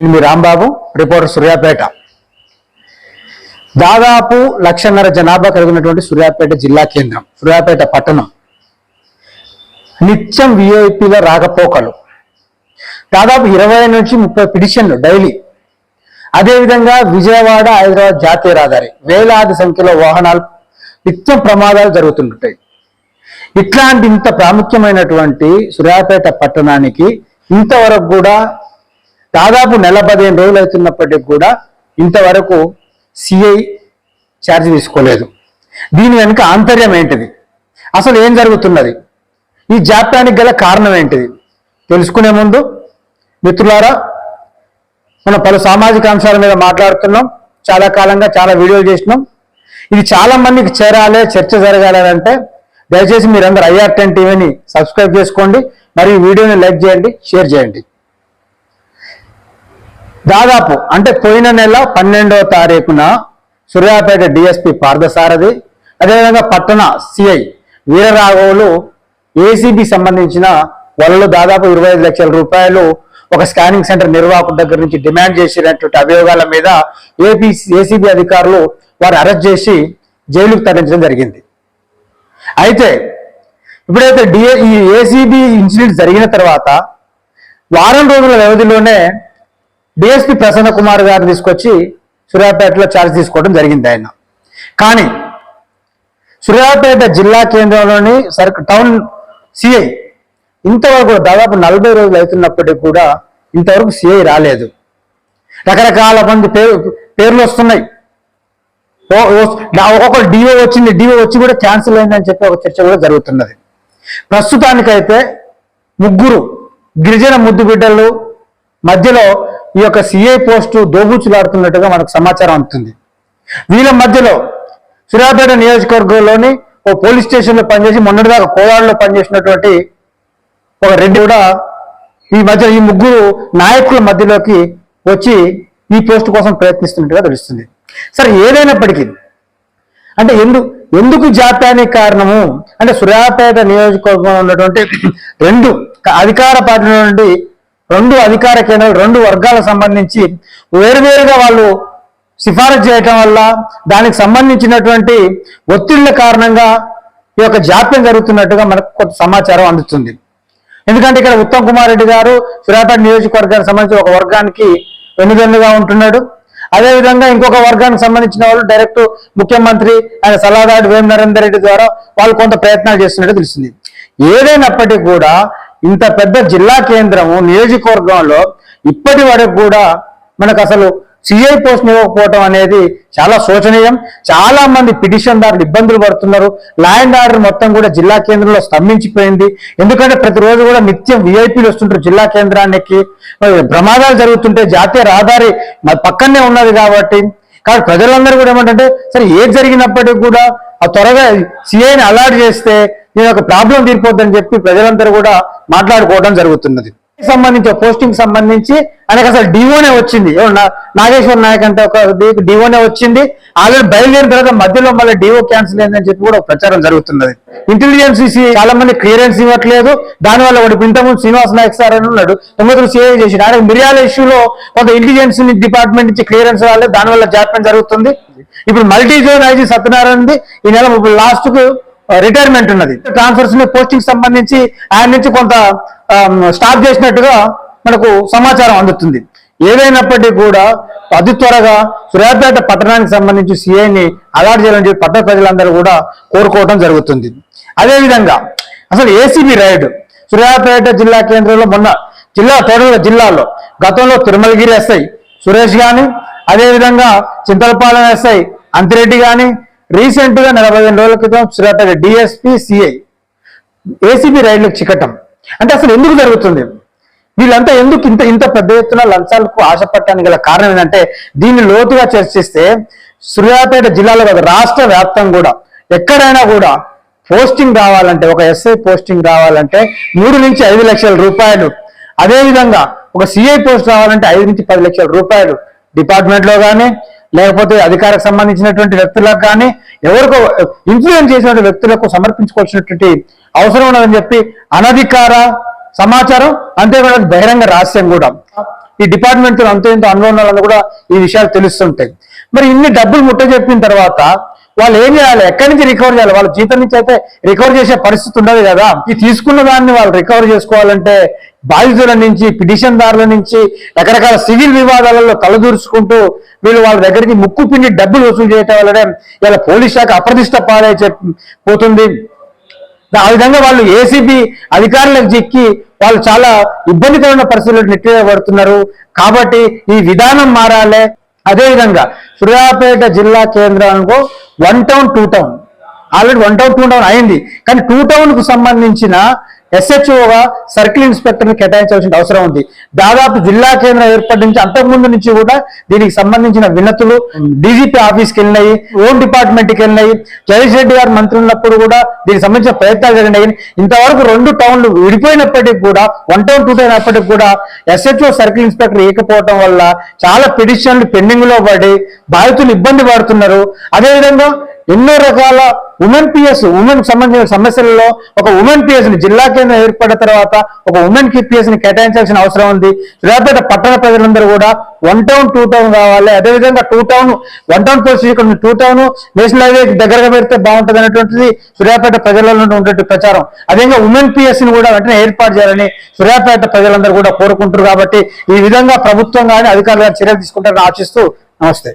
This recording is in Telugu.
మీ రాంబాబు రిపోర్టర్ సూర్యాపేట. దాదాపు లక్షన్నర జనాభా కలిగినటువంటి సూర్యాపేట జిల్లా కేంద్రం సూర్యాపేట పట్టణం. నిత్యం విఐపీల రాకపోకలు. దాదాపు ఇరవై నుంచి ముప్పై పిటిషన్లు డైలీ. అదేవిధంగా విజయవాడ హైదరాబాద్ జాతీయ రహదారి వేలాది సంఖ్యలో వాహనాలు నిత్యం ప్రమాదాలు జరుగుతుంటాయి. ఇట్లాంటి ఇంత ప్రాముఖ్యమైనటువంటి సూర్యాపేట పట్టణానికి ఇంతవరకు కూడా దాదాపు నెల పదిహేను రోజులు అవుతున్నప్పటికీ కూడా ఇంతవరకు సిఐ ఛార్జ్ తీసుకోలేదు. దీని వెనుక ఆంతర్యం ఏంటిది? అసలు ఏం జరుగుతున్నది? ఈ జాప్యానికి గల కారణం ఏంటిది? తెలుసుకునే ముందు మిత్రులారా మనం పలు సామాజిక అంశాల మీద మాట్లాడుతున్నాం. చాలా కాలంగా చాలా వీడియోలు చేసినాం. ఇది చాలా మందికి చేరాలి చర్చ జరగాలి అంటే దయచేసి మీరందరూ ఐఆర్ టెన్ టీవీని సబ్స్క్రైబ్ చేసుకోండి. మరియు వీడియోని లైక్ చేయండి షేర్ చేయండి. దాదాపు అంటే పోయిన నెల పన్నెండవ తారీఖున సూర్యాపేట డిఎస్పి పార్థసారథి అదేవిధంగా పట్టణ సిఐ వీరరాఘవులు ఏసీబీ సంబంధించిన వలలో దాదాపు ఇరవై ఐదు లక్షల రూపాయలు ఒక స్కానింగ్ సెంటర్ నిర్వాహకుల దగ్గర నుంచి డిమాండ్ చేసినటువంటి అభియోగాల మీద ఏపీ ఏసీబీ అధికారులు వారు అరెస్ట్ చేసి జైలుకు తరలించడం జరిగింది. అయితే ఇప్పుడైతే డిఏ ఈ ఏసీబీ ఇన్సిడెంట్ జరిగిన తర్వాత వారం రోజుల వ్యవధిలోనే డిఎస్పి ప్రసన్న కుమార్ గారు తీసుకొచ్చి సూర్యాపేటలో ఛార్జ్ తీసుకోవడం జరిగింది ఆయన. కానీ సూర్యాపేట జిల్లా కేంద్రంలోని సర్క టౌన్ సిఐ ఇంతవరకు దాదాపు నలభై రోజులు అవుతున్నప్పటికీ కూడా ఇంతవరకు సిఐ రాలేదు. రకరకాల మంది పేరు పేర్లు వస్తున్నాయి. ఒక్కొక్కరు డిఓ వచ్చింది డిఓ వచ్చి కూడా క్యాన్సిల్ అయిందని చెప్పి ఒక చర్చ కూడా జరుగుతున్నది. ప్రస్తుతానికైతే ముగ్గురు గిరిజన ముద్దు బిడ్డలు మధ్యలో ఈ యొక్క సిఐ పోస్టు దోబూచులాడుతున్నట్టుగా మనకు సమాచారం అందుతుంది. వీళ్ళ మధ్యలో సూర్యాపేట నియోజకవర్గంలోని ఓ పోలీస్ స్టేషన్లో పనిచేసి మొన్నటిదాకా కోదాడులో పనిచేసినటువంటి ఒక రెడ్డి కూడా ఈ మధ్య ఈ ముగ్గురు నాయకుల మధ్యలోకి వచ్చి ఈ పోస్ట్ కోసం ప్రయత్నిస్తున్నట్టుగా తెలుస్తుంది. సరే ఏదైనప్పటికీ అంటే ఎందు ఎందుకు జాప్యానికి కారణము? అంటే సూర్యాపేట నియోజకవర్గంలో ఉన్నటువంటి రెండు అధికార పార్టీ నుండి రెండు అధికార కేంద్రాలు రెండు వర్గాలకు సంబంధించి వేరువేరుగా వాళ్ళు సిఫారసు చేయటం వల్ల దానికి సంబంధించినటువంటి ఒత్తిళ్ళ కారణంగా ఈ యొక్క జాప్యం జరుగుతున్నట్టుగా మనకు కొంత సమాచారం అందుతుంది. ఎందుకంటే ఇక్కడ ఉత్తమ్ కుమార్ రెడ్డి గారు సూర్యాపేట నియోజకవర్గానికి సంబంధించి ఒక వర్గానికి వెన్నుదన్నుగా ఉంటున్నాడు. అదేవిధంగా ఇంకొక వర్గానికి సంబంధించిన వాళ్ళు డైరెక్ట్ ముఖ్యమంత్రి ఆయన సలహాదారు వేం నరేందర్ రెడ్డి ద్వారా వాళ్ళు కొంత ప్రయత్నాలు చేస్తున్నట్టు తెలిసింది ఏదైనప్పటికీ కూడా ఇంత పెద్ద జిల్లా కేంద్రము నియోజకవర్గంలో ఇప్పటి వరకు కూడా మనకు అసలు సిఐ పోస్ట్ ఇవ్వకపోవటం అనేది చాలా శోచనీయం. చాలా మంది పిటిషన్దారులు ఇబ్బందులు పడుతున్నారు. లా అండ్ ఆర్డర్ మొత్తం కూడా జిల్లా కేంద్రంలో స్తంభించిపోయింది. ఎందుకంటే ప్రతిరోజు కూడా నిత్యం విఐపీలు వస్తుంటారు జిల్లా కేంద్రానికి. ప్రమాదాలు జరుగుతుంటే జాతీయ రహదారి పక్కనే ఉన్నది కాబట్టి. కాబట్టి ప్రజలందరూ కూడా ఏమంటే సరే ఏది జరిగినప్పటికీ కూడా ఆ త్వరగా సిఐని అలాట్ చేస్తే నేను ఒక ప్రాబ్లం తీరిపోద్దని చెప్పి ప్రజలందరూ కూడా మాట్లాడుకోవడం జరుగుతున్నది. సంబంధించి పోస్టింగ్ సంబంధించి ఆయనకు అసలు డివోనే వచ్చింది. నాగేశ్వర నా- నాయక్ అంటే ఒక డివోనే వచ్చింది. ఆల్రెడీ బయలుదేరిన తర్వాత మధ్యలో మళ్ళీ డివో క్యాన్సిల్ అయిందని చెప్పి కూడా ప్రచారం జరుగుతున్నది. ఇంటెలిజెన్స్ చాలా మంది క్లియరెన్స్ ఇవ్వట్లేదు. దానివల్ల వాడు ఇంతకుముందు శ్రీనివాస్ నాయక్ సార్ అని ఉన్నాడు. తొమ్మిది సీఏ చేసి ఆయన మిర్యాల ఇష్యూలో కొంత ఇంటెలిజెన్స్ డిపార్ట్మెంట్ నుంచి క్లియరెన్స్ రాలేదు. దానివల్ల జాప్యం జరుగుతుంది. ఇప్పుడు మల్టీ జోన్ ఐజీ సత్యనారాయణది. ఈ నెల లాస్ట్కు రిటైర్మెంట్ ఉన్నది. ట్రాన్స్ఫర్స్ పోస్టింగ్ సంబంధించి ఆయన నుంచి కొంత స్టాప్ చేసినట్టుగా మనకు సమాచారం అందుతుంది. ఏదైనప్పటికీ కూడా అతి త్వరగా సూర్యాపేట పట్టణానికి సంబంధించి సిఐని అలాట్ చేయాలని చెప్పి పట్టణ ప్రజలందరూ కూడా కోరుకోవడం జరుగుతుంది. అదేవిధంగా అసలు ఏసీబీ రైడ్ సూర్యాపేట జిల్లా కేంద్రంలో మొన్న జిల్లా టోటల్ జిల్లాలో గతంలో తిరుమలగిరి ఎస్ఐ సురేష్ గాని అదేవిధంగా చింతలపాలెం ఎస్ఐ అంతిరెడ్డి గాని రీసెంట్గా నలభై ఐదు రోజుల క్రితం సూర్యాపేట డిఎస్పీ సిఐ ఏసీబీ రైళ్ళకు చిక్కటం. అంటే అసలు ఎందుకు జరుగుతుంది? వీళ్ళంతా ఎందుకు ఇంత ఇంత పెద్ద ఎత్తున లంచాలకు ఆశపడటానికి గల కారణం ఏంటంటే దీన్ని లోతుగా చర్చిస్తే సూర్యాపేట జిల్లాలో కాదు రాష్ట్ర వ్యాప్తంగా కూడా ఎక్కడైనా కూడా పోస్టింగ్ రావాలంటే ఒక ఎస్ఐ పోస్టింగ్ రావాలంటే మూడు నుంచి ఐదు లక్షల రూపాయలు. అదేవిధంగా ఒక సిఐ పోస్ట్ రావాలంటే ఐదు నుంచి పది లక్షల రూపాయలు డిపార్ట్మెంట్లో కానీ లేకపోతే అధికారకు సంబంధించినటువంటి వ్యక్తులకు కానీ ఎవరికో ఇన్ఫ్లుయెన్స్ చేసినటువంటి వ్యక్తులకు సమర్పించుకోవాల్సినటువంటి అవసరం ఉన్నదని చెప్పి అనధికార సమాచారం అంతేకాదు బహిరంగ రహస్యం కూడా. ఈ డిపార్ట్మెంట్ అంతో ఇంతో అనుభవం కూడా ఈ విషయాలు తెలుస్తుంటాయి. మరి ఇన్ని డబ్బులు ముట్ట చెప్పిన తర్వాత వాళ్ళు ఏం చేయాలి? ఎక్కడి నుంచి రికవర్ చేయాలి? వాళ్ళ జీతం నుంచి అయితే రికవర్ చేసే పరిస్థితి ఉండదు కదా. ఈ తీసుకున్న దాన్ని వాళ్ళు రికవర్ చేసుకోవాలంటే బాధితుల నుంచి పిటిషన్దారుల నుంచి రకరకాల సివిల్ వివాదాలలో తలదూర్చుకుంటూ వీళ్ళు వాళ్ళ దగ్గరికి ముక్కు పిండి డబ్బులు వసూలు చేయటం వల్లనే ఇలా పోలీస్ శాఖ అప్రతిష్ట పాలై చెప్- పోతుంది. ఆ విధంగా వాళ్ళు ఏసీబీ అధికారులకు చిక్కి వాళ్ళు చాలా ఇబ్బందికరమైన పరిస్థితుల్లో నెట్టివేయబడుతున్నారు. కాబట్టి ఈ విధానం మారాలే. అదేవిధంగా సూర్యాపేట జిల్లా కేంద్రానికి one town two town. Already one town two town అయింది. కానీ టూ టౌన్కు సంబంధించిన ఎస్హెచ్ఓగా సర్కిల్ ఇన్స్పెక్టర్ని కేటాయించాల్సిన అవసరం ఉంది. దాదాపు జిల్లా కేంద్రం ఏర్పాటు నుంచి అంతకుముందు నుంచి కూడా దీనికి సంబంధించిన వినతులు డీజీపీ ఆఫీస్కి వెళ్ళినాయి ఓన్ డిపార్ట్మెంట్కి వెళ్ళినాయి. జగదీష్ రెడ్డి గారు మంత్రి ఉన్నప్పుడు కూడా దీనికి సంబంధించిన ప్రయత్నాలు జరిగినాయి. ఇంతవరకు రెండు టౌన్లు విడిపోయినప్పటికీ కూడా వన్ టౌన్ టూ టౌన్ అయినప్పటికీ కూడా ఎస్హెచ్ఓ సర్కిల్ ఇన్స్పెక్టర్ ఇవ్వకపోవడం వల్ల చాలా పిటిషన్లు పెండింగ్లో పడి బాధితులు ఇబ్బంది పడుతున్నారు. అదేవిధంగా ఎన్నో రకాల ఉమెన్ పిఎస్ ఉమెన్ సంబంధించిన సమస్యలలో ఒక ఉమెన్ పిఎస్ని జిల్లా కేంద్రం ఏర్పడిన తర్వాత ఒక ఉమెన్ పిఎస్ని కేటాయించాల్సిన అవసరం ఉంది. సూర్యాపేట పట్టణ ప్రజలందరూ కూడా వన్ టౌన్ టూ టౌన్ కావాలి. అదేవిధంగా two town one town post two town national highway దగ్గరగా పెడితే బాగుంటుంది అనేటువంటిది సూర్యాపేట ప్రజలలో ఉండే ప్రచారం. అదేవిధంగా ఉమెన్ పిఎస్ని కూడా వెంటనే ఏర్పాటు చేయాలని సూర్యాపేట ప్రజలందరూ కూడా కోరుకుంటారు కాబట్టి ఈ విధంగా ప్రభుత్వం కానీ అధికారులు కానీ చర్యలు తీసుకుంటారని ఆశిస్తూ నమస్తే.